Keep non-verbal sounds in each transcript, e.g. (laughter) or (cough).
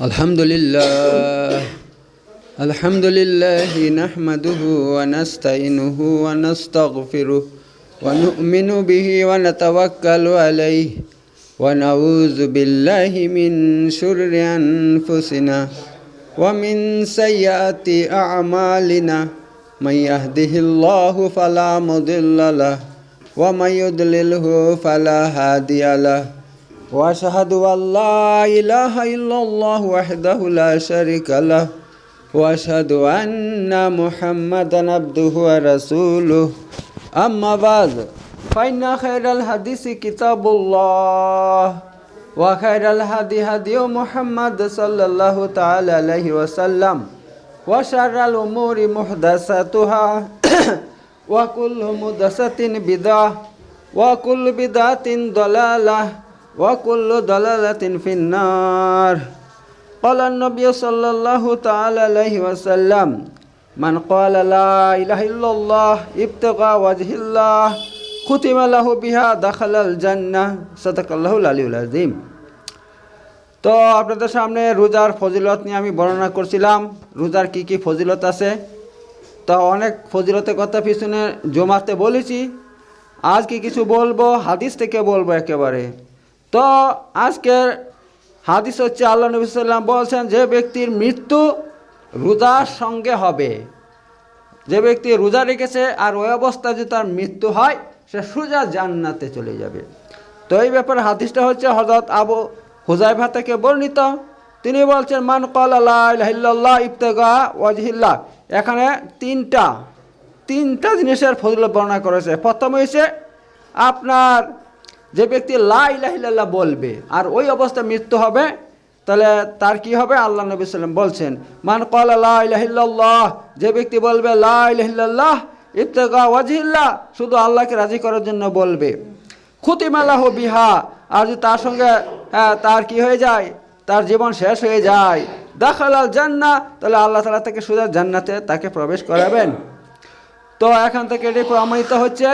الحمد لله الحمد لله نحمده ونستعينه ونستغفره ونؤمن به ونتوكل عليه ونعوذ بالله من شر أنفسنا ومن سيئات أعمالنا من يهده الله فلا مضل له ومن يضلله فلا هادي له واشهد ان لا اله الا الله وحده لا شريك له واشهد ان محمدا عبده ورسوله اما بعد فان خير الحديث كتاب الله وخير الهدي هدي محمد صلى الله تعالى عليه وسلم وشر الامور محدثاتها وكل محدثه بدعه وكل بدعه ضلاله وكل ضلالة في النار قال النبي صلى الله تعالى عليه وسلم من قال لا إله إلا الله ابتغى وجه الله ختم له بها دخل الجنة صدق الله العلي العظيم তো আপনাদের সামনে রোজার ফজিলত নিয়ে আমি বর্ণনা করছিলাম রোজার কি কি ফজিলত আছে তো অনেক ফজিলতের কথা পিছনে জমাতে বলেছি আজকে কিছু বলবো হাদিস থেকে বলবো একেবারে তো আজকের হাদিস হচ্ছে আল্লাহ নবী সাল্লাম বলছেন, যে ব্যক্তির মৃত্যু রোজার সঙ্গে হবে। যে ব্যক্তি রোজা রেখেছে আর ওই অবস্থায় যদি তার মৃত্যু হয়, সে সোজা জান্নাতে চলে যাবে। তো এই ব্যাপারে হাদিসটা হচ্ছে হজরত আবু হুজাইফা থেকে বর্ণিত। তিনি বলছেন, মান কল আল্লাহ ইফতেগা ওয়াজহিল্লা এখানে তিনটা তিনটা জিনিসের ফজিলত বর্ণনা করেছে। প্রথম হয়েছে আপনার যে ব্যক্তি লা ইলাহিল্লাহ বলবে, আর ওই অবস্থায় মৃত্যু হবে, তাহলে তার কি হবে? আল্লাহ নবী সাল্লাম বলছেন, মান কল লা ইলাহিল্লাহ যে ব্যক্তি বলবে, লা ইলাহিল্লাহ ইফতেগা ওয়াজিল্লাহ শুধু আল্লাহকে রাজি করার জন্য বলবে। খুতিমালাহ বিহা, আর যদি তার সঙ্গে হ্যাঁ তার কি হয়ে যায়? তার জীবন শেষ হয়ে যায়। দাখালাল জান্না তাহলে আল্লাহ তালা তাকে সুদা জান্নাতে তাকে প্রবেশ করাবেন। তো এখান থেকে এটি প্রমাণিত হচ্ছে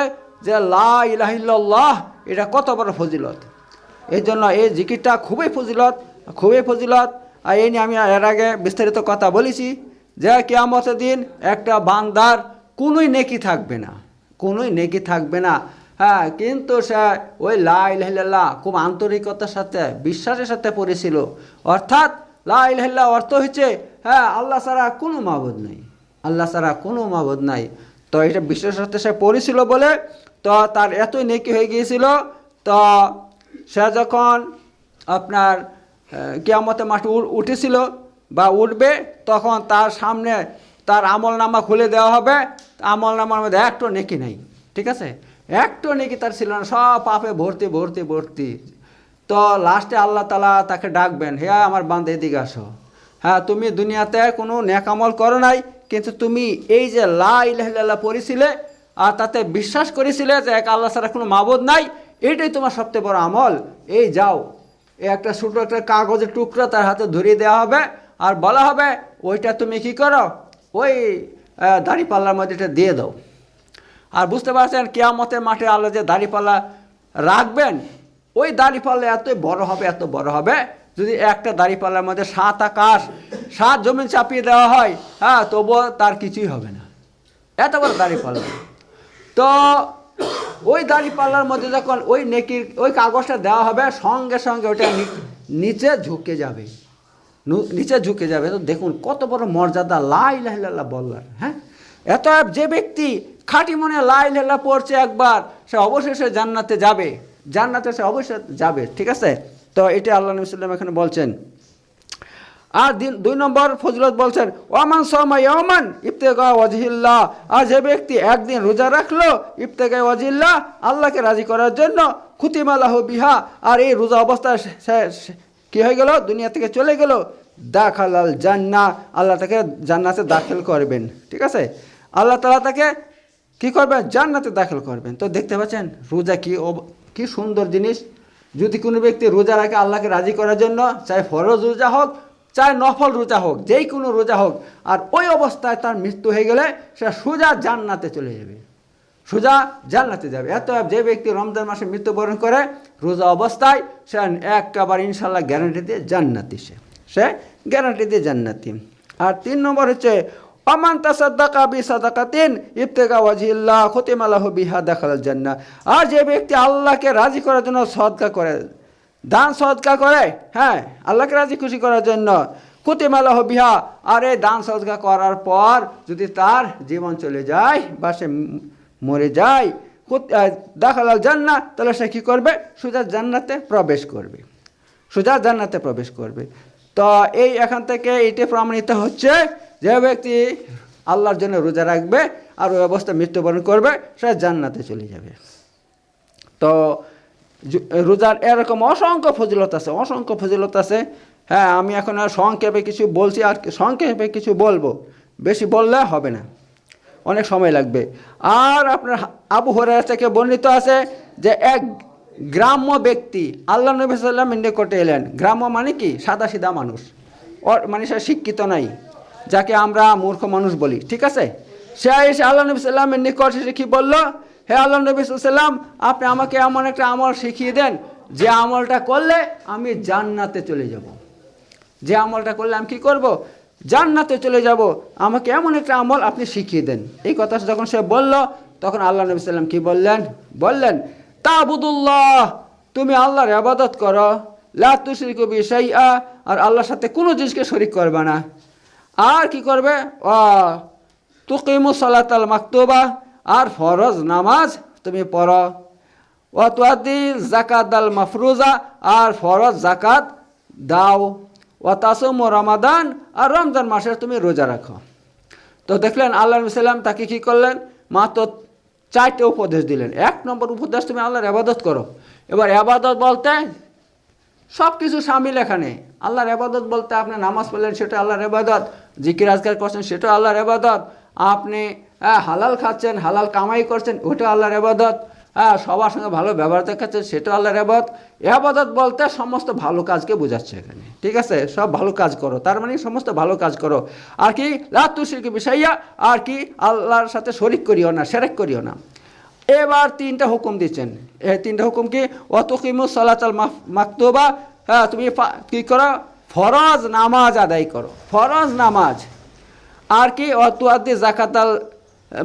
যে লা ইলাহিল্লাহ এটা কত বড় ফজিলত? এই জন্য এই জিকিরটা খুবই ফজিলত খুবই ফজিলত। আর এই নিয়ে আমি এর আগে বিস্তারিত কথা বলেছি যে কেয়ামতের দিন একটা বান্দার কোনোই নেকি থাকবে না, কোনোই নেকি থাকবে না। হ্যাঁ কিন্তু সে ওই লাইল্লাহ খুব আন্তরিকতার সাথে, বিশ্বাসের সাথে পড়েছিল। অর্থাৎ লাইল্লাহ অর্থ হচ্ছে হ্যাঁ আল্লাহ ছাড়া কোনো মাবুদ নেই, আল্লাহ ছাড়া কোনো মাবুদ নাই। তো এটা বিশ্বাসের সাথে সে পড়েছিল বলে তো তার এতই নেকি হয়ে গিয়েছিল। তো সে যখন আপনার কেয়ামতে মাঠে উঠেছিল বা উঠবে, তখন তার সামনে তার আমল নামা খুলে দেওয়া হবে। আমল নামার মধ্যে একটু নেকি নেই, ঠিক আছে? একটু নেকি তার ছিল না, সব পাপে ভর্তি ভর্তি ভর্তি। তো লাস্টে আল্লাহ তালা তাকে ডাকবেন হ্যাঁ আমার বান্ধ এদিকে আসো। হ্যাঁ তুমি দুনিয়াতে কোনো নেকামল করো নাই, কিন্তু তুমি এই যে লা পড়েছিলে আর তাতে বিশ্বাস করেছিলে যে এক আল্লাহ ছাড়া কোনো মাবদ নাই? এটাই তোমার সবচেয়ে বড় আমল। এই যাও। এই একটা ছোটো একটা কাগজের টুকরা তার হাতে ধরিয়ে দেওয়া হবে আর বলা হবে, ওইটা তুমি কি করো? ওই দাড়িপাল্লার মধ্যে এটা দিয়ে দাও। আর বুঝতে পারছেন, কেয়ামতের মাঠে আল্লাহ যে দাড়িপাল্লা রাখবেন, ওই দাড়িপাল্লা এত বড় হবে, এত বড় হবে, যদি একটা দাড়িপাল্লার মধ্যে সাত আকাশ, সাত জমিন চাপিয়ে দেওয়া হয় হ্যাঁ তবুও তার কিছুই হবে না। এত বড় দাড়িপাল্লা। তো ওই দাড়িপাল্লার মধ্যে যখন ওই নেকির, ওই কাগজটা দেওয়া হবে, সঙ্গে সঙ্গে ওটা নিচে ঝুঁকে যাবে। নিচে ঝুঁকে যাবে। তো দেখুন কত বড় মর্যাদা লাই লাহিল্লাহ বললার হ্যাঁ? এত যে ব্যক্তি খাঁটি মনে লাই লাল্লাহ পড়ছে একবার, সে অবশ্যই সে জান্নাতে যাবে। জান্নাতে সে অবশ্যই যাবে, ঠিক আছে? তো এটা আল্লাহ নবী সাল্লাম এখানে বলছেন। আর দুই নম্বর ফজলত বলছেন ওমান সময় ওমান ইফতেগা ওয়াজিল্লাহ আর যে ব্যক্তি একদিন রোজা রাখল ইফতেগা ওয়াজিল্লাহ আল্লাহকে রাজি করার জন্য খুতিমালাহ বিহা, আর এই রোজা অবস্থায় কি হয়ে গেল? দুনিয়া থেকে চলে গেল। দাখালাল জান্না, আল্লাহ তাকে জান্নাতে দাখিল করবেন। ঠিক আছে? আল্লাহ তালা তাকে কী করবেন? জান্নাতে দাখিল করবেন। তো দেখতে পাচ্ছেন, রোজা কি কি সুন্দর জিনিস। যদি কোনো ব্যক্তি রোজা রাখে আল্লাহকে রাজি করার জন্য, চাই ফরজ রোজা হোক চাই নফল রোজা হোক, যেই কোনো রোজা হোক, আর ওই অবস্থায় তার মৃত্যু হয়ে গেলে সে সোজা জান্নাতে চলে যাবে। সোজা জান্নাতে যাবে। এত যে ব্যক্তি রমজান মাসে মৃত্যুবরণ করে, রোজা অবস্থায় সে একেবারে ইনশাল্লাহ গ্যারান্টি দিয়ে জান্নাতি সে। সে গ্যারান্টি দিয়ে জান্নাতি। আর তিন নম্বর হচ্ছে অমান তাসাদ্দাকা বি সাদাকাতিন ইবতেগা ওয়াজিল্লাহ খতিমালাহ বিহা দেখাল জান্না আর যে ব্যক্তি আল্লাহকে রাজি করার জন্য সদকা করে দান সদকা করে হ্যাঁ আল্লাহকে রাজি খুশি করার জন্য। কুতিমালাহ বিহা, আর এই দান সদকা করার পর যদি তার জীবন চলে যায় বা সে মরে যায় দেখালাল জান্না তাহলে সে কী করবে? সোজা জান্নাতে প্রবেশ করবে। সোজা জান্নাতে প্রবেশ করবে। তো এই এখান থেকে এটি প্রমাণিত হচ্ছে যে ব্যক্তি আল্লাহর জন্য রোজা রাখবে আর ওই অবস্থায় মৃত্যুবরণ করবে, সে জান্নাতে চলে যাবে। তো রোজার এরকম অসংখ্য ফজিলত আছে, অসংখ্য ফজিলত আছে। হ্যাঁ আমি এখন আর সংক্ষেপে কিছু বলছি, আর সংক্ষেপে কিছু বলব। বেশি বললে হবে না। অনেক সময় লাগবে। আর আপনার আবু হরার থেকে বর্ণিত আছে যে এক গ্রাম্য ব্যক্তি আল্লাহ নবী সাল্লামের নিকটে এলেন। গ্রাম্য মানে কি? সাদা সিধা মানুষ। ওর মানে সে শিক্ষিত নাই, যাকে আমরা মূর্খ মানুষ বলি। ঠিক আছে? সে এসে আল্লাহ নবী সাল্লামের নিকট এসে কি বলল? হে আল্লাহ নবী সাল্লাম আপনি আমাকে এমন একটা আমল শিখিয়ে দেন, যে আমলটা করলে আমি জান্নাতে চলে যাব। যে আমলটা করলে আমি কি করব? জান্নাতে চলে যাব। আমাকে এমন একটা আমল আপনি শিখিয়ে দেন। এই কথা যখন সে বলল, তখন আল্লাহ নবী সাল্লাম কি বললেন? বললেন, তাবুদুল্লাহ, তুমি আল্লাহর আবাদত করো। লা তুশরিকু বিশাইআ আর আল্লাহর সাথে কোনো জিনিসকে শরিক করবে না। আর কি করবে? ও তুকিমু সালাতাল মাকতুবা আর ফরজ নামাজ তুমি পড়ো। ও তুয়াদি জাকাত আল মাফরুজা আর ফরজ জাকাত দাও। ও তাসুম রমাদান আর রমজান মাসে তুমি রোজা রাখো। তো দেখলেন আল্লাহ সাল্লাম তাকে কি করলেন? মাত্র চারটে উপদেশ দিলেন। এক নম্বর উপদেশ তুমি আল্লাহর আবাদত করো। এবার আবাদত বলতে সব কিছু সামিল এখানে। আল্লাহর আবাদত বলতে আপনি নামাজ পড়লেন, সেটা আল্লাহর আবাদত। জিকির আজকার করছেন সেটা আল্লাহর আবাদত। আপনি হ্যাঁ, হালাল খাচ্ছেন হালাল কামাই করছেন ওটা আল্লাহর আবাদত হ্যাঁ সবার সঙ্গে ভালো ব্যবহার দেখাচ্ছেন সেটা আল্লাহর আবাদত আবাদত বলতে সমস্ত ভালো কাজকে বোঝাচ্ছে এখানে ঠিক আছে? সব ভালো কাজ করো তার মানে সমস্ত ভালো কাজ করো। আর কি লাতুশিকে বিষাইয়া আর কি আল্লাহর সাথে শরিক করিও না সেরেক করিও না। এবার তিনটা হুকুম দিচ্ছেন। এই তিনটা হুকুম কি? অতকিমু সালাতাল মাকতুবা। হ্যাঁ তুমি কী করো? ফরজ নামাজ আদায় করো ফরজ নামাজ। আর কি অতুয়াদি জাকাতাল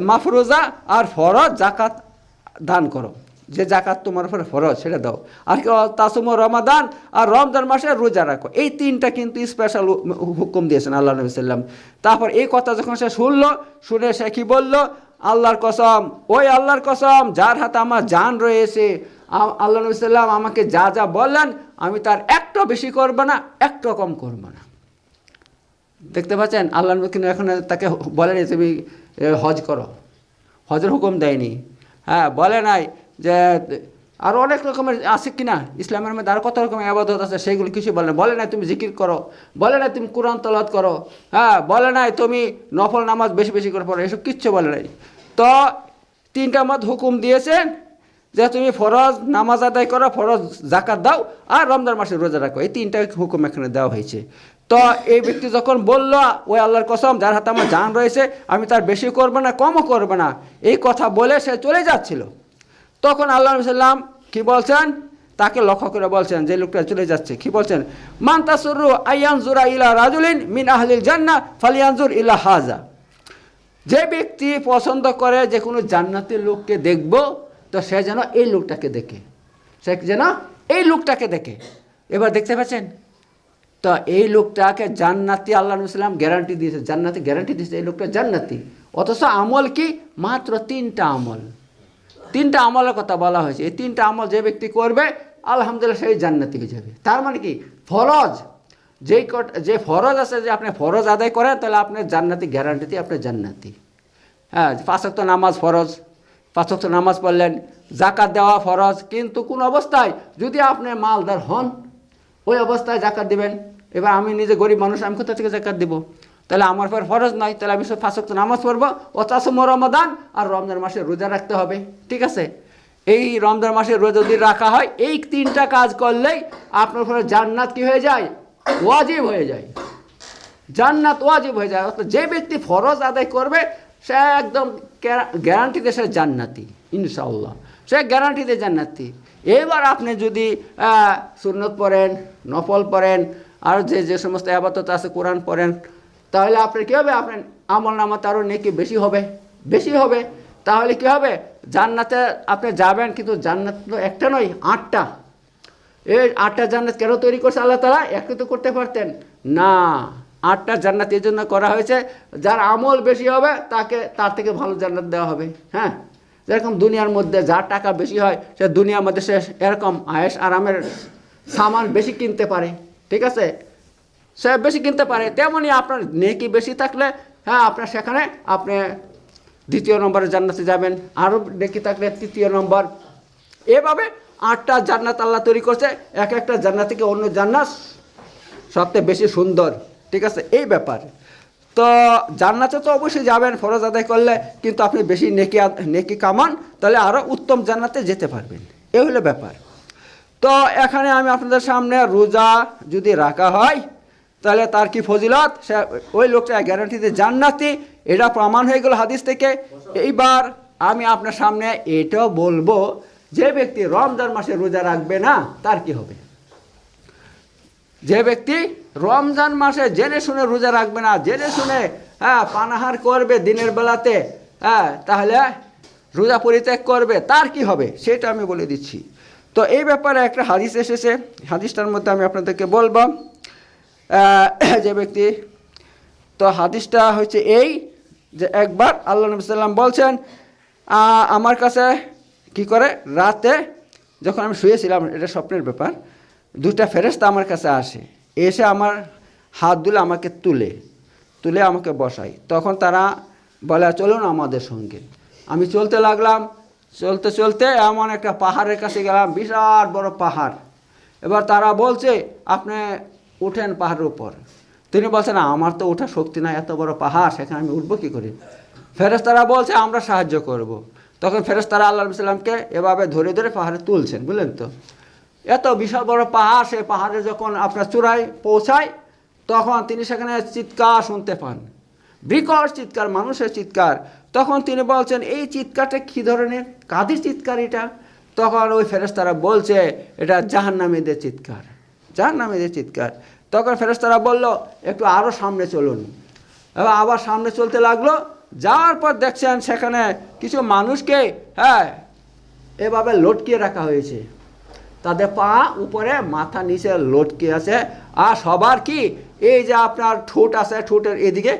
মাফরুজা আর ফরজ জাকাত দান করো। যে জাকাত তোমার উপরে ফরজ, সেটা দাও। আর তাসুম রমাদান আর রমজান মাসে রোজা রাখো। এই তিনটা কিন্তু স্পেশাল হুকুম দিয়েছেন আল্লাহ নবী সাল্লাম। তারপর এই কথা যখন সে শুনলো, শুনে সে কি বলল? আল্লাহর কসম, ওই আল্লাহর কসম, যার হাতে আমার জান রয়েছে আল্লাহ নবী সাল্লাম আমাকে যা যা বললেন, আমি তার একটা বেশি করব না একটা কম করব না। দেখতে পাচ্ছেন? আল্লাহ কিন্তু এখন তাকে বলেনি তুমি হজ করো। হজের হুকুম দেয়নি। হ্যাঁ বলে নাই যে আরও অনেক রকমের আছে কিনা? ইসলামের মধ্যে আরও কত রকমের আবাদত আছে, সেইগুলো কিছু বলে না বলে নাই, তুমি জিকির করো। বলে নাই, তুমি কোরআন তলাত করো। হ্যাঁ বলে নাই, তুমি নফল নামাজ বেশি বেশি করে পড়ো। এসব কিচ্ছু বলে নাই। তো তিনটা মত হুকুম দিয়েছেন যে, তুমি ফরজ নামাজ আদায় করো, ফরজ জাকাত দাও, আর রমজান মাসে রোজা রাখো। এই তিনটা হুকুম এখানে দেওয়া হয়েছে। তো এই ব্যক্তি যখন বলল, ওই আল্লাহর কসম, যার হাতে আমার জান রয়েছে, আমি তার বেশি করব না, কমও করব না। এই কথা বলে সে চলে যাচ্ছিল। তখন আল্লাহ সাল্লাম কি বলছেন? তাকে লক্ষ্য করে বলছেন, যে লোকটা চলে যাচ্ছে। কি বলছেন? মান্তাসুরু আয়ানজুরা ইলা রাজুলিন মিন আহলিল জান্না ফালিয়ানজুর ইলা হাজা। যে ব্যক্তি পছন্দ করে যে কোনো জান্নাতের লোককে দেখব, তো সে যেন এই লোকটাকে দেখে। সে যেন এই লোকটাকে দেখে। এবার দেখতে পাচ্ছেন তো এই লোকটাকে জান্নাতি আল্লাহ সাল্লাম গ্যারান্টি দিয়েছে। জান্নাতি গ্যারান্টি দিয়েছে এই লোকটা জান্নাতি। অথচ আমল কি? মাত্র তিনটা আমল। তিনটা আমলের কথা বলা হয়েছে। এই তিনটা আমল যে ব্যক্তি করবে, আলহামদুলিল্লাহ সেই জান্নাতি হয়ে যাবে। তার মানে কি? ফরজ। যেই কট যে ফরজ আছে যে আপনি ফরজ আদায় করেন, তাহলে আপনার জান্নাতি গ্যারান্টিতে আপনি জান্নাতি। হ্যাঁ পাঁচক্ত নামাজ ফরজ। পাঁচক্ত নামাজ পড়লেন, জাকাত দেওয়া ফরজ। কিন্তু কোন অবস্থায় যদি আপনি মালদার হন ওই অবস্থায় জাকাত দিবেন। এবার আমি নিজে গরিব মানুষ, আমি কোথা থেকে জাকাত দিব? তাহলে আমার পর ফরজ নয়, তাহলে আমি সব পাঁচক্ত নামাজ পড়ব। তাসম রমাদান আর রমজান মাসে রোজা রাখতে হবে, ঠিক আছে? এই রমজান মাসে রোজা যদি রাখা হয়, এই তিনটা কাজ করলেই আপনার ফলে জান্নাত কি হয়ে যায়? ওয়াজিব হয়ে যায়। জান্নাত ওয়াজিব হয়ে যায়। অর্থাৎ যে ব্যক্তি ফরজ আদায় করবে, সে একদম গ্যারান্টিতে সে জান্নাতি, ইনশাআল্লাহ। সে গ্যারান্টিতে জান্নাতি। এবার আপনি যদি সুন্নত পড়েন, নফল পড়েন, আর যে যে সমস্ত আবাদত আছে কোরআন পড়েন, তাহলে আপনার কী হবে? আপনার আমল নামাতে আরও নেকি বেশি হবে বেশি হবে। তাহলে কী হবে? জান্নাতে আপনি যাবেন, কিন্তু জান্নাত তো একটা নয়, আটটা। এই আটটা জান্নাত কেন তৈরি করছে আল্লাহ তালা একটু তো করতে পারতেন। না, আটটা জান্নাত এই জন্য করা হয়েছে, যার আমল বেশি হবে, তাকে, তার থেকে ভালো জান্নাত দেওয়া হবে। হ্যাঁ? যেরকম দুনিয়ার মধ্যে যার টাকা বেশি হয়, সে দুনিয়ার মধ্যে সে এরকম আয়েস আরামের সামান বেশি কিনতে পারে, ঠিক আছে? সে বেশি কিনতে পারে তেমনই আপনার নেকি বেশি থাকলে হ্যাঁ আপনার সেখানে আপনি দ্বিতীয় নম্বরে জান্নাতে যাবেন, আরও নেকি থাকলে তৃতীয় নম্বর। এভাবে আটটা জান্নাত আল্লাহ তৈরি করছে, এক একটা জান্নাত থেকে অন্য জান্নাত সবচেয়ে বেশি সুন্দর, ঠিক আছে? এই ব্যাপার। তো জান্নাতে তো অবশ্যই যাবেন, ফরজ আদায় করলে, কিন্তু আপনি বেশি নেকি নেকি কামান, তাহলে আরও উত্তম জান্নাতে যেতে পারবেন। এ হলো ব্যাপার। তো এখানে আমি আপনাদের সামনে রোজা যদি রাখা হয়, তাহলে তার কি ফজিলত? সে, ওই লোকটা গ্যারান্টিতে জান্নাতি, এটা প্রমাণ হয়ে গেল হাদিস থেকে। এইবার আমি আপনার সামনে এটাও বলব, যে ব্যক্তি রমজান মাসে রোজা রাখবে না, তার কি হবে? যে ব্যক্তি রমজান মাসে জেনে শুনে রোজা রাখবে না, জেনে শুনে হ্যাঁ পানাহার করবে দিনের বেলাতে হ্যাঁ তাহলে রোজা পরিত্যাগ করবে, তার কি হবে? সেটা আমি বলে দিচ্ছি। তো এই ব্যাপারে একটা হাদিস এসেছে, হাদিসটার মধ্যে আমি আপনাদেরকে বলব যে ব্যক্তি, তো হাদিসটা হচ্ছে এই যে একবার আল্লাহ নবী সাল্লাম বলছেন আমার কাছে কি করে? রাতে যখন আমি শুয়েছিলাম, এটা স্বপ্নের ব্যাপার দুটা ফেরেস্তা আমার কাছে আসে। এসে আমার হাত দুলে আমাকে তুলে তুলে আমাকে বসায়। তখন তারা বলে চলুন আমাদের সঙ্গে। আমি চলতে লাগলাম। চলতে চলতে এমন একটা পাহাড়ের কাছে গেলাম বিরাট বড় পাহাড়। এবার তারা বলছে, আপনি উঠেন পাহাড়ের উপর। তিনি বলছেন আমার তো ওঠা শক্তি নাই, এত বড় পাহাড়, সেখানে আমি উঠবো কী করে? ফেরেস্তারা বলছে, আমরা সাহায্য করব। তখন ফেরেস্তারা আল্লাহ সাল্লামকে এভাবে ধরে ধরে পাহাড়ে তুলছেন, বুঝলেন তো? এত বিশাল বড় পাহাড়, সেই পাহাড়ে যখন আপনার চূড়ায় পৌঁছায়, তখন তিনি সেখানে চিৎকার শুনতে পান। বিকট চিৎকার, মানুষের চিৎকার। তখন তিনি বলছেন, এই চিৎকারটা কী ধরনের? কাদের চিৎকার এটা? তখন ওই ফেরেস্তারা বলছে, এটা জাহান্নামীদের চিৎকার জাহান্নামীদের চিৎকার। তখন ফেরেস্তারা বলল, একটু আরও সামনে চলুন। এবার আবার সামনে চলতে লাগল। যাওয়ার পর দেখছেন সেখানে কিছু মানুষকে হ্যাঁ এভাবে লটকিয়ে রাখা হয়েছে। তাদের পা উপরে, মাথা নিচে লটকে আছে। আর সবার কি? এই যে আপনার ঠোঁট আছে, ঠোঁটের এদিকে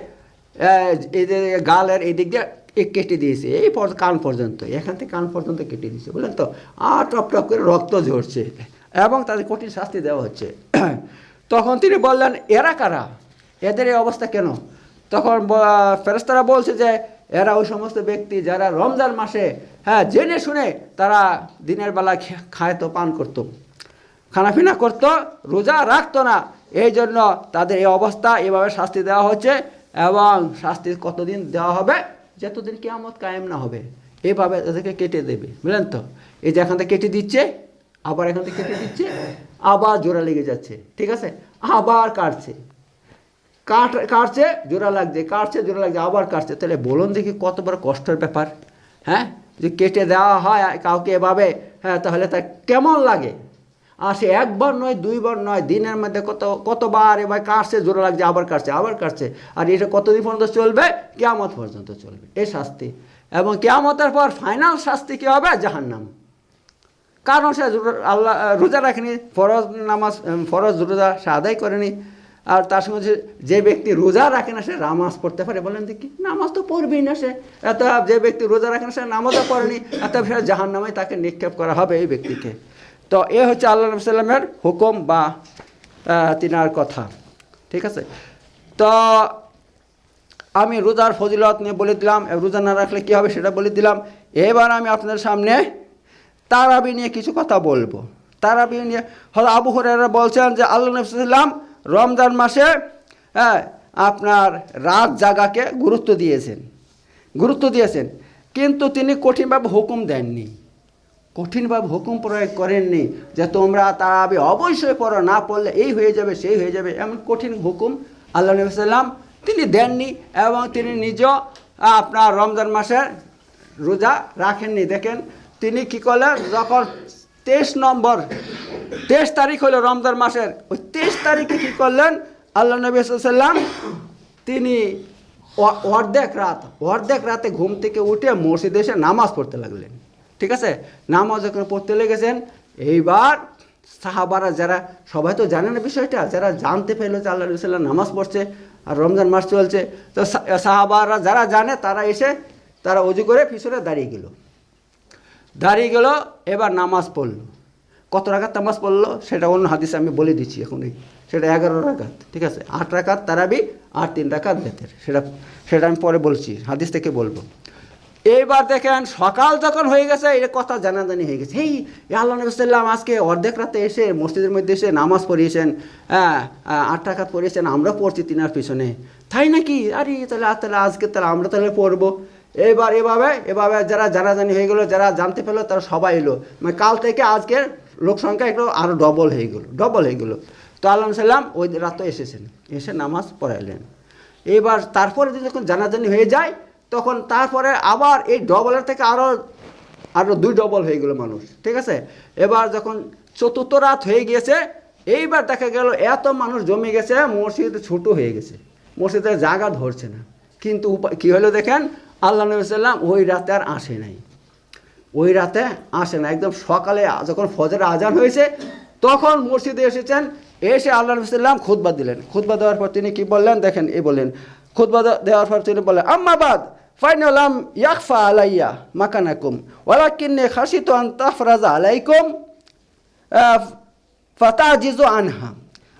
যে গালের এদিক দিয়ে কেটে দিয়েছে। এই কান পর্যন্ত, এখান থেকে কান পর্যন্ত কেটে দিয়েছে, বুঝলেন তো? আর টপ টপ করে রক্ত ঝরছে এবং তাদের কঠিন শাস্তি দেওয়া হচ্ছে। (clears throat) তখন তিনি বললেন, এরা কারা? এদের এই অবস্থা কেন? তখন ফেরেশতারা বলছে যে এরা ওই সমস্ত ব্যক্তি যারা রমজান মাসে হ্যাঁ জেনে শুনে তারা দিনের বেলা খায়তো, পান করতো। খানাপিনা করতো, রোজা রাখতো না। এই জন্য তাদের এই অবস্থা এভাবে শাস্তি দেওয়া হচ্ছে এবং শাস্তি কতদিন দেওয়া হবে? যতদিন কেয়ামত কায়েম না হবে, এভাবে তাদেরকে কেটে দেবে। বুঝলেন তো? এই যে এখান থেকে কেটে দিচ্ছে, আবার এখান থেকে কেটে দিচ্ছে, আবার জোড়া লেগে যাচ্ছে। ঠিক আছে? আবার কাটছে। কাট কাটছে, জোড়া লাগছে, কাটছে, জোড়া লাগছে, আবার কাটছে। তাহলে বলুন দেখি কত বড় কষ্টের ব্যাপার হ্যাঁ? যে কেটে দেওয়া হয় কাউকে এভাবে হ্যাঁ তাহলে তার কেমন লাগে? আর সে একবার নয়, দুইবার নয়, দিনের মধ্যে কত, কতবার এবার কাটছে, জোড়া লাগছে, আবার কাটছে আবার কাটছে। আর এটা কতদিন পর্যন্ত চলবে? কেয়ামত পর্যন্ত চলবে। এই শাস্তি। এবং কেয়ামতের পর ফাইনাল শাস্তি কী হবে? জাহান্নাম। কারণ সে আল্লাহ রোজা রাখেনি, ফরজ নামাজ ফরজ রোজা সে আদায় করেনি। আর তার সঙ্গে যে- ব্যক্তি রোজা রাখে না, সে নামাজ পড়তে পারে। বলেন দেখি, নামাজ তো পড়বেই না সে। এত যে ব্যক্তি রোজা রাখে না, সে নামাজও পড়েনি এত সে জাহান নামে তাকে নিক্ষেপ করা হবে এই ব্যক্তিকে। তো এ হচ্ছে আল্লাহ সাল্লামের হুকুম বা তিনার কথা। ঠিক আছে? তো আমি রোজার ফজিলত নিয়ে বলে দিলাম। রোজা না রাখলে কী হবে সেটা বলে দিলাম। এবার আমি আপনাদের সামনে তারাবি নিয়ে কিছু কথা বলব। তারাবি নিয়ে হলো আবু হরেরা বলছেন যে, আল্লাহ নবীলাম রমজান মাসে হ্যাঁ আপনার রাত জাগাকে গুরুত্ব দিয়েছেন। গুরুত্ব দিয়েছেন। কিন্তু তিনি কঠিনভাবে হুকুম দেননি। কঠিনভাবে হুকুম প্রয়োগ করেননি যে তোমরা তারাবি অবশ্যই পড়ো, না পড়লে এই হয়ে যাবে, সেই হয়ে যাবে, এমন কঠিন হুকুম আল্লাহ সাল্লাম তিনি দেননি এবং তিনি নিজেও আপনার রমজান মাসের রোজা রাখেননি। দেখেন, তিনি কী করলেন? যখন তেইশ নম্বর, তেইশ তারিখ হলো রমজান মাসের। ওই তেইশ তারিখে কী করলেন? আল্লাহ নবী সাল্লাম তিনি অর্ধেক রাত, অর্ধেক রাতে ঘুম থেকে উঠে মসজিদে এসে নামাজ পড়তে লাগলেন। ঠিক আছে? নামাজ যখন পড়তে লেগেছেন, এইবার সাহাবারা যারা, সবাই তো জানে না বিষয়টা, যারা জানতে পেল যে আল্লাহ রসুল্লাহ নামাজ পড়ছে আর রমজান মাস চলছে, তো সাহাবারা যারা জানে, তারা এসে তারা অজু করে পিছনে দাঁড়িয়ে গেল। দাঁড়িয়ে গেল, এবার নামাজ পড়ল। কত রাকাত নামাজ পড়ল? সেটা অন্য হাদিসে আমি বলে দিচ্ছি এখন এই। সেটা এগারো রাকাত, ঠিক আছে? আট রাকাত তারাবি, আর তিন রাকাত বেতের। সেটা সেটা আমি পরে বলছি, হাদিস থেকে বলব। এইবার দেখেন, সকাল যখন হয়ে গেছে এটা কথা জানাজানি হয়ে গেছে। এই আল্লাহ নবীসাল্লাম আজকে অর্ধেক রাতে এসে মসজিদের মধ্যে এসে নামাজ পড়িয়েছেন। হ্যাঁ আট রাকাত পড়িয়েছেন আমরা পড়ছি তিনার পিছনে। তাই নাকি? আরে, তাহলে তাহলে আজকে তাহলে আমরা তাহলে পড়ব। এবার এভাবে এভাবে যারা জানাজানি হয়ে গেলো, যারা জানতে পেল, তারা সবাই এলো। মানে কাল থেকে আজকের লোক সংখ্যা একটু আরও ডবল হয়ে গেলো ডবল হয়ে গেলো। তো আল্লাহ সাল্লাম ওই রাতে এসেছেন, এসে নামাজ পড়াইলেন। এবার তারপরে যখন জানাজানি হয়ে যায়, তখন তারপরে আবার এই ডবলের থেকে আরও আরও দুই ডবল হয়ে গেলো মানুষ, ঠিক আছে? এবার যখন চতুর্থ রাত হয়ে গিয়েছে, এইবার দেখা গেল এত মানুষ জমে গেছে, মসজিদ ছোট হয়ে গেছে। মসজিদের জায়গা ধরছে না। কিন্তু উপায় কী হলো দেখেন? আল্লাহ নবী সাল্লাম ওই রাতে আর আসে নাই। ওই রাতে আসে না একদম সকালে যখন ফজর আজান হয়েছে, তখন মসজিদে এসেছেন। এসে আল্লাহ নবী সাল্লাম খুতবা দিলেন। খুতবা দেওয়ার পর তিনি কি বললেন? দেখেন, এই বললেন খুতবা দে- দেওয়ার পর তিনি বললেন আম্মাবাদ ফাইনালাম ইয়াকফা আলাইয়া মাকানাকুম, ওয়ালাকিন্নে খাসিত আন তাফরাজা আলাইকুম ফাতাজিজু আনহা।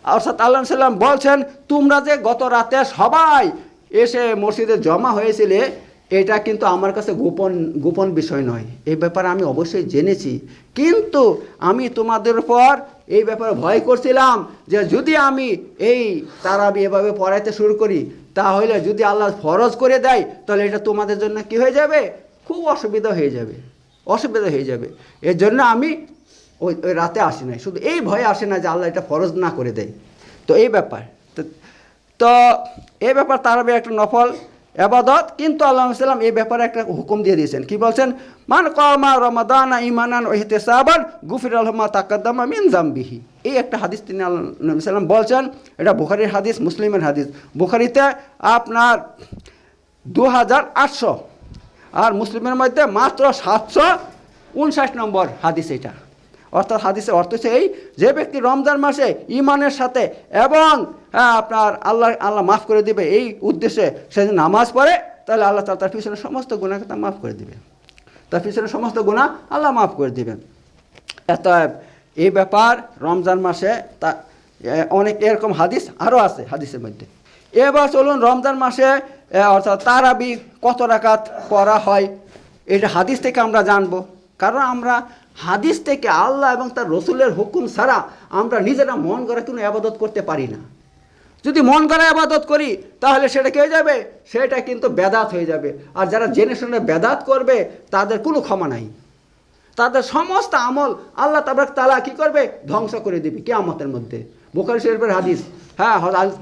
অর্থাৎ আল্লাহ সাল্লাম বলছেন, তোমরা যে গত রাতে সবাই এসে মসজিদে জমা হয়েছিলে এটা কিন্তু আমার কাছে গোপন গোপন বিষয় নয়। এই ব্যাপারে আমি অবশ্যই জেনেছি। কিন্তু আমি তোমাদের উপর এই ব্যাপারে ভয় করছিলাম যে যদি আমি এই তারাবি এভাবে পড়াইতে শুরু করি, তাহলে যদি আল্লাহ ফরজ করে দেয়, তাহলে এটা তোমাদের জন্য কি হয়ে যাবে? খুব অসুবিধা হয়ে যাবে। অসুবিধা হয়ে যাবে। এর জন্য আমি ওই ওই রাতে আসি নাই। শুধু এই ভয়ে আসে না যে আল্লাহ এটা ফরজ না করে দেয়। তো এই ব্যাপার। তো এই ব্যাপার তার একটা নফল। আবাদত কিন্তু আল্লাহ সাল্লাম এই ব্যাপারে একটা হুকুম দিয়ে দিয়েছেন। কি বলছেন? মান কমা রমাদান ইমানান ওহিতে সাবান গুফির আলহমা তাকাদ্দামা মিন জাম্বিহি এই একটা হাদিস তিনি আল্লাহ সাল্লাম বলছেন। এটা বুখারির হাদিস, মুসলিমের হাদিস। বুখারিতে আপনার দু হাজার আটশো আর মুসলিমের মধ্যে মাত্র সাতশো উনষাট নম্বর হাদিস এটা। অর্থাৎ হাদিসের অর্থ হচ্ছে এই যে ব্যক্তি রমজান মাসে ইমানের সাথে এবং হ্যাঁ, আপনার আল্লাহ আল্লাহ মাফ করে দিবে এই উদ্দেশ্যে সে যদি নামাজ পড়ে তাহলে আল্লাহ তার তার পিছনে সমস্ত গুণাকে তা মাফ করে দিবে। তার পিছনে সমস্ত গুণা আল্লাহ মাফ করে দিবেন। এত এই ব্যাপার রমজান মাসে তা অনেক এরকম হাদিস আরও আছে হাদিসের মধ্যে। এবার চলুন রমজান মাসে অর্থাৎ তারাবি কত রাকাত পড়া হয় এটা হাদিস থেকে আমরা জানব। কারণ আমরা হাদিস থেকে আল্লাহ এবং তার রসুলের হুকুম ছাড়া আমরা নিজেরা মন করে কোনো আবাদত করতে পারি না। যদি মন করে আবাদত করি, তাহলে সেটা কি যাবে? সেটা কিন্তু বেদাত হয়ে যাবে। আর যারা জেনে শুনে বেদাত করবে, তাদের কোনো ক্ষমা নাই। তাদের সমস্ত আমল আল্লাহ তাবরাক তালা কি করবে? ধ্বংস করে দিবে কেয়ামতের মধ্যে। বুখারি শরীফের হাদিস হ্যাঁ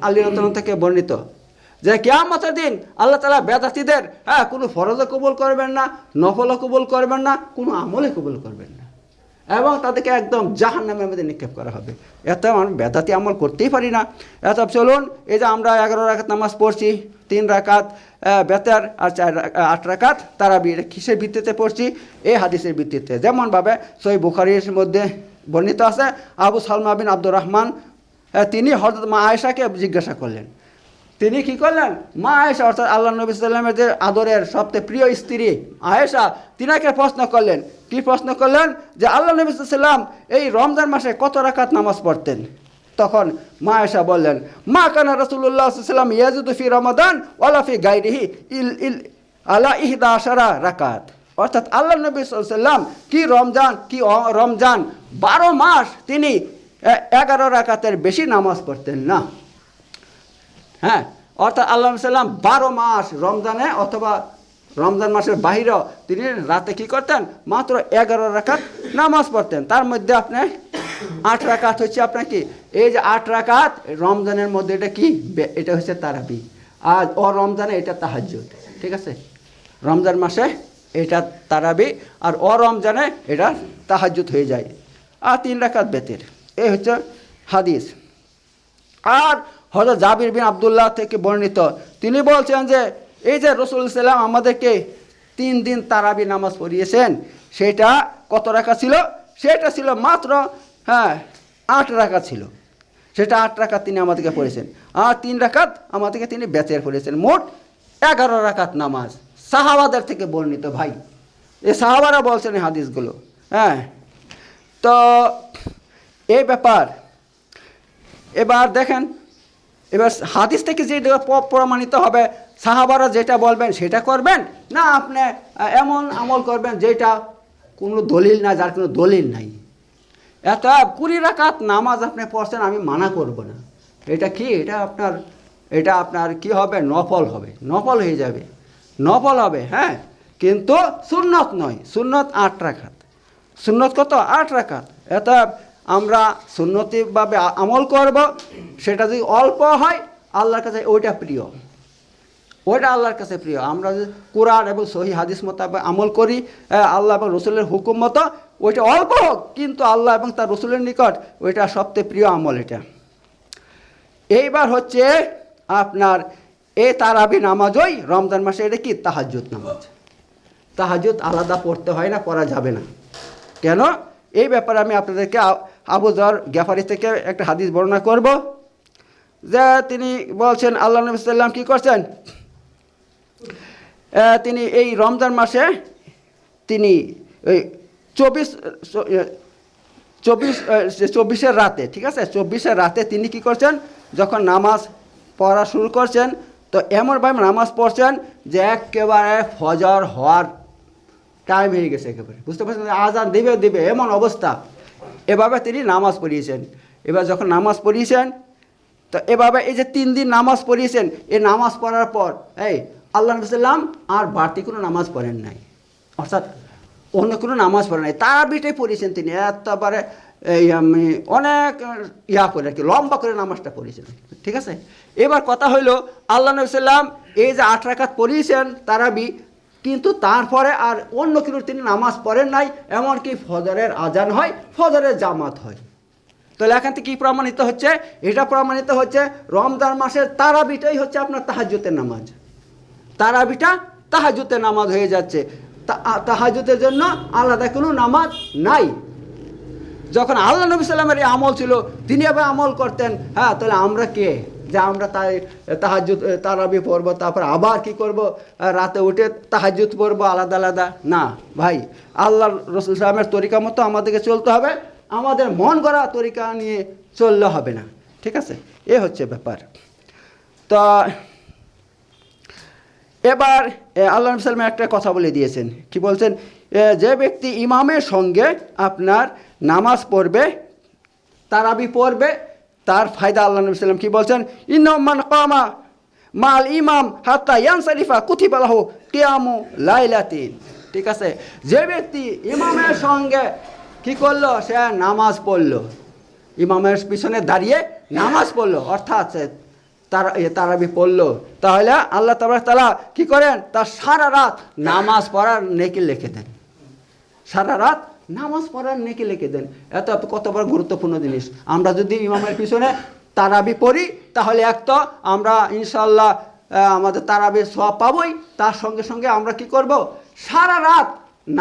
আলী রতন থেকে বর্ণিত যে কেয়ামতের দিন আল্লাহ তালা বেদাতিদের হ্যাঁ কোনো ফরজও কবুল করবেন না, নফলও কবুল করবেন না, কোনো আমলে কবুল করবেন না। এবং তাদেরকে একদম জাহান নামের মধ্যে নিক্ষেপ করা হবে। এত আমরা বেদাতি আমল করতেই পারি না। এত চলুন, এই যে আমরা এগারো রাখাত নামাজ পড়ছি, তিন রাকাত বেতার আর চার আট রাকাত তারা কিসের ভিত্তিতে পড়ছি? এই হাদিসের ভিত্তিতে। যেমনভাবে সই বুখারির মধ্যে বর্ণিত আছে, আবু সালমা বিন আব্দুর রহমান তিনি হজরত মা আয়েশাকে জিজ্ঞাসা করলেন। তিনি কি করলেন? মা আয়েশা অর্থাৎ আল্লাহ নবী সাল্লামের যে আদরের সবচেয়ে প্রিয় স্ত্রী আয়েশা, তিনাকে প্রশ্ন করলেন কি প্রশ্ন করলেন? যে আল্লাহ নবী সাল্লাম এই রমজান মাসে কত রাকাত নামাজ পড়তেন? তখন মা আয়েশা বললেন, মা কানা রসুল্লাহ সাল্লাম রমাদান ওয়ালাফি গাইরিহি ইল ইল, আলা ইহদা আশারা রাকাত। অর্থাৎ আল্লাহ নবী সাল্লাম কি রমজান কি রমজান, বারো মাস তিনি এগারো রাকাতের বেশি নামাজ পড়তেন না। হ্যাঁ? অর্থাৎ আল্লাহ সাল্লাম বারো মাস রমজানে অথবা রমজান মাসের বাহিরেও তিনি রাতে কি করতেন? মাত্র এগারো রাকাত নামাজ পড়তেন। তার মধ্যে আপনি আট রাকাত হচ্ছে আপনার কি? এই যে আট রাকাত, রমজানের মধ্যে এটা কি? এটা হচ্ছে তারাবি। আর ও রমজানে এটা তাহাজ্জুদ। ঠিক আছে? রমজান মাসে এটা তারাবি আর ও রমজানে এটা তাহাজ্জুদ হয়ে যায়। আর তিন রাকাত বেতের। এই হচ্ছে হাদিস। আর হজরত জাবির বিন আবদুল্লাহ থেকে বর্ণিত। তিনি বলছেন যে এই যে রসুল সাল্লাম আমাদেরকে তিন দিন তারাবি নামাজ পড়িয়েছেন, সেটা কত রাখা ছিল? সেটা ছিল মাত্র হ্যাঁ আট রাখা ছিল। সেটা আট রাকাত তিনি আমাদেরকে পড়েছেন আর তিন রাকাত আমাদেরকে তিনি বেচের পড়েছেন মোট এগারো রাকাত নামাজ। সাহাবাদের থেকে বর্ণিত ভাই। এ সাহাবারা বলছেন এই হাদিসগুলো। হ্যাঁ। তো এই ব্যাপার। এবার দেখেন এবার হাদিস থেকে যে প্রমাণিত হবে, সাহাবারা যেটা বলবেন সেটা করবেন? না আপনি এমন আমল করবেন যেটা কোনো দলিল না যার কোনো দলিল নাই। এত কুড়ি রাকাত নামাজ আপনি পড়ছেন, আমি মানা করব না। এটা কি? এটা আপনার এটা আপনার কি হবে? নফল হবে। নফল হয়ে যাবে। নফল হবে হ্যাঁ? কিন্তু সুন্নত নয়। সুন্নত আট রাখাত সুন্নত কত? আট রাখাত এত আমরা সুন্নতিভাবে আমল করব, সেটা যদি অল্প হয়, আল্লাহর কাছে ওইটা প্রিয়। ওইটা আল্লাহর কাছে প্রিয়। আমরা যদি কোরআন এবং সহি হাদিস মোতাবেক আমল করি আল্লাহ এবং রসুলের হুকুম মতো, ওইটা অল্প হোক, কিন্তু আল্লাহ এবং তার রসুলের নিকট ওইটা সবচেয়ে প্রিয় আমল এটা। এইবার হচ্ছে আপনার এ তারাবি নামাজই রমজান মাসে, এটা কি? তাহাজ্জুদ নামাজ। তাহাজুদ আলাদা পড়তে হয় না, পড়া যাবে না। কেন? এই ব্যাপারে আমি আপনাদেরকে আ- আবু জর গ্যাফারি থেকে একটা হাদিস বর্ণনা করব, যে তিনি বলছেন আল্লাহ নবী সাল্লাম কী করছেন? তিনি এই রমজান মাসে তিনি ওই চব্বিশ চব্বিশ চব্বিশের রাতে, ঠিক আছে? চব্বিশের রাতে তিনি কি করছেন? যখন নামাজ পড়া শুরু করছেন, তো এমনভাবে নামাজ পড়ছেন যে একেবারে ফজর হওয়ার টাইম হয়ে গেছে একেবারে। বুঝতে পারছেন? আজান দিবে দিবে, এমন অবস্থা। এভাবে তিনি নামাজ পড়িয়েছেন। এবার যখন নামাজ পড়িয়েছেন, তো এভাবে এই যে তিন দিন নামাজ পড়িয়েছেন এই নামাজ পড়ার পর, এই আল্লাহ নবী সাল্লাম আর বাড়তি কোনো নামাজ পড়েন নাই। অর্থাৎ অন্য কোনো নামাজ পড়েন নাই। তারা বিটাই পড়িয়েছেন তিনি। এতবারে এই, আমি অনেক ইয়া করে আর কি, লম্বা করে নামাজটা পড়িয়েছেন। ঠিক আছে? এবার কথা হইল, আল্লাহ নবী এই যে আট রাকাত পড়িয়েছেন তারাবি কিন্তু তারপরে আর অন্য কিছু তিনি নামাজ পড়েন নাই, এমনকি ফজরের আজান হয়, ফজরের জামাত হয়। তাহলে এখান থেকে কী প্রমাণিত হচ্ছে? এটা প্রমাণিত হচ্ছে রমজান মাসের তারাবিটাই হচ্ছে আপনার তাহাজুতের নামাজ। তারাবিটা তাহাজুতের নামাজ হয়ে যাচ্ছে। তাহাজুতের জন্য আলাদা কোনো নামাজ নাই। যখন আল্লাহ নবী সাল্লামের এই আমল ছিল, তিনি আবার আমল করতেন। হ্যাঁ তাহলে আমরা কে? যে আমরা তাই তাহাজুদ তারাবি পড়ব, তারপর আবার কি করব? রাতে উঠে তাহাজুদ পড়ব আলাদা আলাদা। না, ভাই আল্লাহ রসুল সালামের তরিকা মতো আমাদেরকে চলতে হবে। আমাদের মন গড়া তরিকা নিয়ে চললে হবে না। ঠিক আছে? এ হচ্ছে ব্যাপার। তা, এবার আল্লাহ নবী একটা কথা বলে দিয়েছেন। কি বলছেন? যে ব্যক্তি ইমামের সঙ্গে আপনার নামাজ পড়বে, তারাবি পড়বে তার ফায়দা আল্লাহ নবী সাল্লাম কী বলছেন? ইনমান কামা মাল ইমাম হাত্তা ইয়ান শরীফা কুথিবালাহ কিয়ামু লাইলাতিন। ঠিক আছে? যে ব্যক্তি ইমামের সঙ্গে কি করল? সে নামাজ পড়ল। ইমামের পিছনে দাঁড়িয়ে নামাজ পড়ল। অর্থাৎ সে তারা তারাবি পড়ল। তাহলে আল্লাহ তাবার তালা কি করেন? তার সারা রাত নামাজ পড়ার নেকি লিখে দেন। সারা রাত নামাজ পড়ার নেকি লিখে দেন। এত কত বড় গুরুত্বপূর্ণ জিনিস। আমরা যদি ইমামের পিছনে তারাবি পড়ি, তাহলে এক তো আমরা ইনশাল্লাহ আমাদের তারাবির সব পাবই। তার সঙ্গে সঙ্গে আমরা কি করব? সারা রাত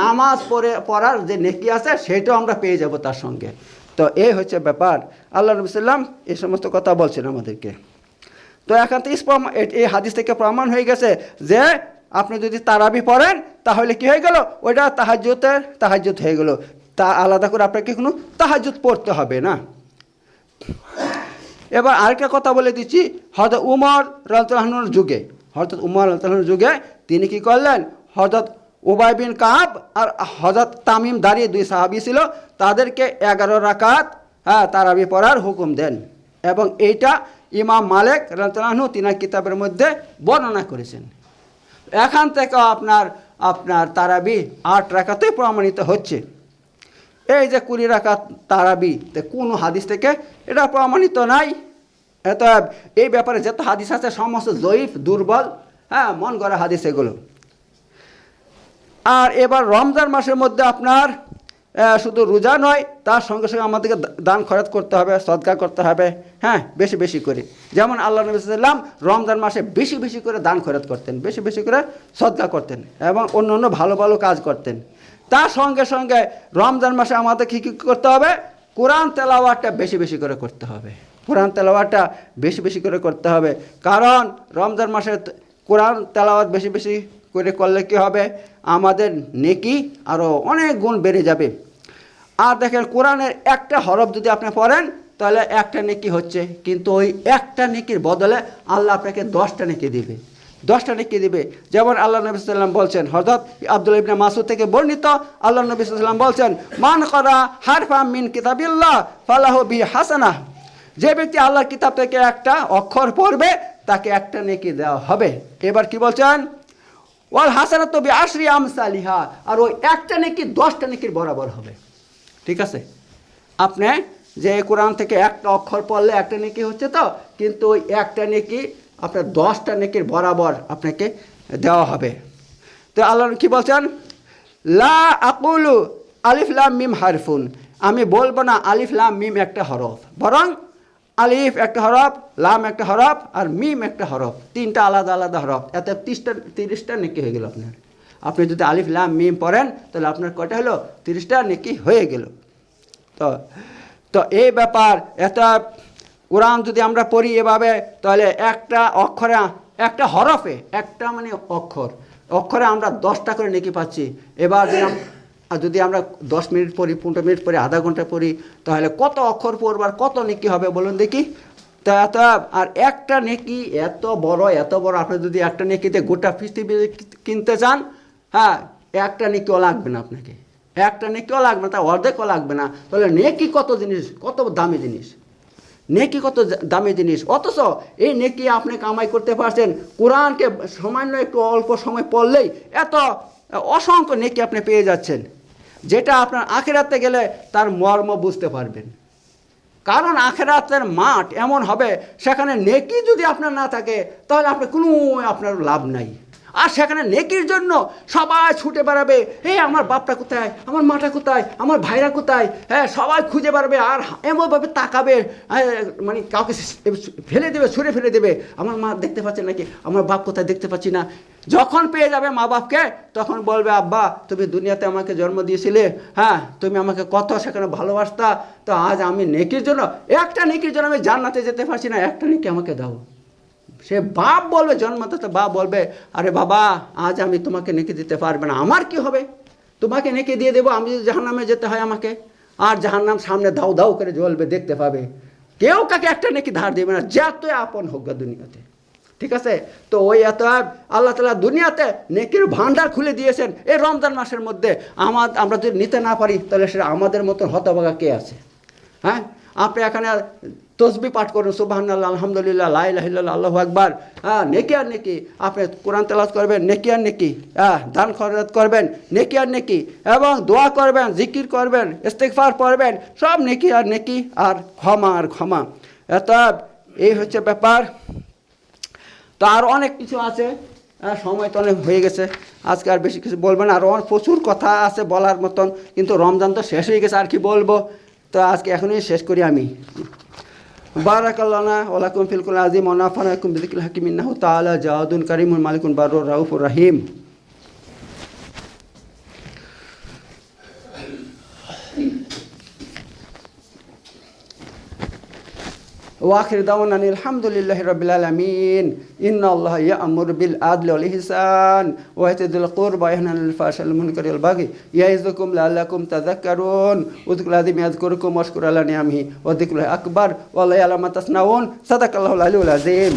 নামাজ পড়ে, পড়ার যে নেকি আছে, সেটাও আমরা পেয়ে যাব তার সঙ্গে। তো এই হচ্ছে ব্যাপার। আল্লাহ রবি সাল্লাম এই সমস্ত কথা বলছেন আমাদেরকে। তো এখান থেকে এই হাদিস থেকে প্রমাণ হয়ে গেছে যে আপনি যদি তারাবি পড়েন, তাহলে কি হয়ে গেল? ওইটা তাহাজ্যতের তাহাজ্যত হয়ে গেল। তা আলাদা করে আপনাকে কোনো তাহাজ্যত পড়তে হবে না? এবার আরেকটা কথা বলে দিচ্ছি। হজরত উমর রাজতাহনুর যুগে হজরত উমর রাজতাহনুর যুগে তিনি কি করলেন? হজরত উবাই বিন কাব আর হজরত তামিম দাঁড়িয়ে দুই সাহাবি ছিল, তাদেরকে এগারো রাকাত হ্যাঁ তারাবি পড়ার হুকুম দেন। এবং এইটা ইমাম মালেক রাজতাহনু তিনার কিতাবের মধ্যে বর্ণনা করেছেন। এখান থেকে আপনার আপনার তারাবি আট রাখাতেই প্রমাণিত হচ্ছে। এই যে কুড়ি রাখা তারাবি, তে কোনো হাদিস থেকে এটা প্রমাণিত নাই। এত এই ব্যাপারে যত হাদিস আছে, সমস্ত জয়ীফ, দুর্বল হ্যাঁ মন গড়া হাদিস এগুলো। আর এবার রমজান মাসের মধ্যে আপনার শুধু রোজা নয়, তার সঙ্গে সঙ্গে আমাদেরকে দান খরচ করতে হবে, সদকা করতে হবে হ্যাঁ বেশি বেশি করে। যেমন আল্লাহ নবী সাল্লাম রমজান মাসে বেশি বেশি করে দান খরচ করতেন, বেশি বেশি করে সদকা করতেন এবং অন্য অন্য ভালো ভালো কাজ করতেন। তার সঙ্গে সঙ্গে রমজান মাসে আমাদের কী কী করতে হবে? কোরআন তেলাওয়াতটা বেশি বেশি করে করতে হবে। কোরআন তেলাওয়াতটা বেশি বেশি করে করতে হবে। কারণ রমজান মাসে কোরআন তেলাওয়াত বেশি বেশি করে করলে কি হবে? আমাদের নেকি আরও অনেক গুণ বেড়ে যাবে। আর দেখেন কোরআনের একটা হরফ যদি আপনি পড়েন, তাহলে একটা নেকি হচ্ছে। কিন্তু ওই একটা নেকির বদলে আল্লাহ আপনাকে দশটা নেকি দিবে। দশটা নেকি দিবে। যেমন আল্লাহ নবী সাল্লাম বলছেন হজরত আব্দুল ইবনে মাসুদ থেকে বর্ণিত আল্লাহ নবী সাল্লাম বলছেন, মান করা হারফা মিন কিতাবিল্লাহ ফালাহ বি হাসানা যে ব্যক্তি আল্লাহর কিতাব থেকে একটা অক্ষর পড়বে, তাকে একটা নেকি দেওয়া হবে। এবার কি বলছেন? ওয়াল হাসানা তো বি আশরি আমসালিহা। আর ওই একটা নেকি, দশটা নেকির বরাবর হবে। ঠিক আছে? আপনি যে কোরআন থেকে একটা অক্ষর পড়লে একটা নেকি হচ্ছে তো, কিন্তু ওই একটা নেকি আপনার দশটা নেকির বরাবর আপনাকে দেওয়া হবে। তো আল্লাহ কি বলছেন? লা আকুলু আলিফ লাম মিম হারফুন। আমি বলব না আলিফ লাম মিম একটা হরফ। বরং আলিফ একটা হরফ, লাম একটা হরফ আর মিম একটা হরফ। তিনটা আলাদা আলাদা হরফ। এত তিরিশটা তিরিশটা নেকি হয়ে গেল আপনার। আপনি যদি আলিফ, লাম, মিম পড়েন, তাহলে আপনার কটা হলো? তিরিশটা নেকি হয়ে গেল। তো তো এই ব্যাপার, এত কোরআন যদি আমরা পড়ি এভাবে, তাহলে একটা অক্ষরে, একটা হরফে, একটা মানে অক্ষর। অক্ষরে আমরা দশটা করে নেকি পাচ্ছি। এবার আর যদি আমরা দশ মিনিট পড়ি, পনেরো মিনিট পড়ি, আধা ঘণ্টা পড়ি, তাহলে কত অক্ষর পড়বার কত নেকি হবে বলুন দেখি। তা এত আর একটা নেকি এত বড় এত বড়, আপনি যদি একটা নেকিতে গোটা পৃথিবী কিনতে চান হ্যাঁ একটা নেকিও লাগবে না আপনাকে। একটা নেকিও লাগবে না, তা অর্ধেকও লাগবে না। তাহলে নেকি কত জিনিস, কত দামি জিনিস? নেকি কত দামি জিনিস? অথচ এই নেকি আপনি কামাই করতে পারছেন, কোরআনকে সামান্য একটু অল্প সময় পড়লেই এত অসংখ্য নেকি আপনি পেয়ে যাচ্ছেন। যেটা আপনার আখেরাতে গেলে তার মর্ম বুঝতে পারবেন। কারণ আখেরাতের মাঠ এমন হবে, সেখানে নেকি যদি আপনার না থাকে, তাহলে আপনার কোনো আপনার লাভ নাই। আর সেখানে নেকির জন্য সবাই ছুটে বেড়াবে। হে আমার বাপটা কোথায়? আমার মাটা কোথায়? আমার ভাইরা কোথায়? হ্যাঁ সবাই খুঁজে বেড়াবে আর এমনভাবে তাকাবে হ্যাঁ, মানে কাউকে ফেলে দেবে ছুঁড়ে ফেলে দেবে। আমার মা দেখতে পাচ্ছে নাকি? আমার বাপ কোথায় দেখতে পাচ্ছি না। যখন পেয়ে যাবে মা বাপকে তখন বলবে আব্বা তুমি দুনিয়াতে আমাকে জন্ম দিয়েছিলে। হ্যাঁ তুমি আমাকে কত সেখানে ভালোবাসতা। তো আজ আমি নেকির জন্য একটা নেকির জন্য আমি জান্নাতে যেতে পারছি না একটা নেকি আমাকে দাও। সে বাপ বলবে, জন্মদাতা বাপ বলবে, আরে বাবা, আজ আমি তোমাকে নেকি দিতে পারবে না। আমার কি হবে? তোমাকে নেকি দিয়ে দেবো, আমি যদি জাহান্নামে যেতে হয় আমাকে, আর জাহান্নাম সামনে দাউ দাউ করে জ্বলবে, দেখতে পাবে। কেউ কাকে একটা নেকি ধার দেবে না, যতই আপন হোক দুনিয়াতে। ঠিক আছে? তো ওই এত আল্লাহ তালা দুনিয়াতে নেকির ভান্ডার খুলে দিয়েছেন এই রমজান মাসের মধ্যে। আমার, আমরা যদি নিতে না পারি, তাহলে সেটা আমাদের মতন হতভাগা কে আছে? হ্যাঁ? আপনি এখানে তসবি পাঠ করুন সুবাহ আলহামদুলিল্লাহ লাইল্লাহ আল্লাহ আকবার। হ্যাঁ নেকি আর নেকি? আপনি কোরআন তেলাত করবেন নেকি আর নেকি? হ্যাঁ দান খরচ করবেন নেকি আর নেকি? এবং দোয়া করবেন জিকির করবেন ইস্তেকফার পড়বেন সব নেকি আর নেকি আর ক্ষমা আর ক্ষমা। এত এই হচ্ছে ব্যাপার। তো আর অনেক কিছু আছে। হ্যাঁ, সময় তো অনেক হয়ে গেছে। আজকে আর বেশি কিছু বলব না। আর প্রচুর কথা আছে বলার মতন কিন্তু রমজান তো শেষ হয়ে গেছে আর কি বলব? তো আজকে এখনই শেষ করি আমি। বারাকাল্লানা ওলাকুম ফিলকুল আজিম ওনাফানাকুম বিদিকুল হাকিম, ইন্নাহু তাআলা জাওয়াদুন কারিমুন মালিকুন বারুর রাউফুর রহিম। واخر دعوانا أن الحمد لله رب العالمين. إن الله يأمر بالعدل والإحسان وايتاء القربى وينهى عن الفحشاء والمنكر والبغي يعظكم لعلكم تذكرون. اذكروا العظيم يذكركم واشكروا على نعمه وذكر الله اكبر والله يعلم ما تصنعون. صدق الله العلي العظيم.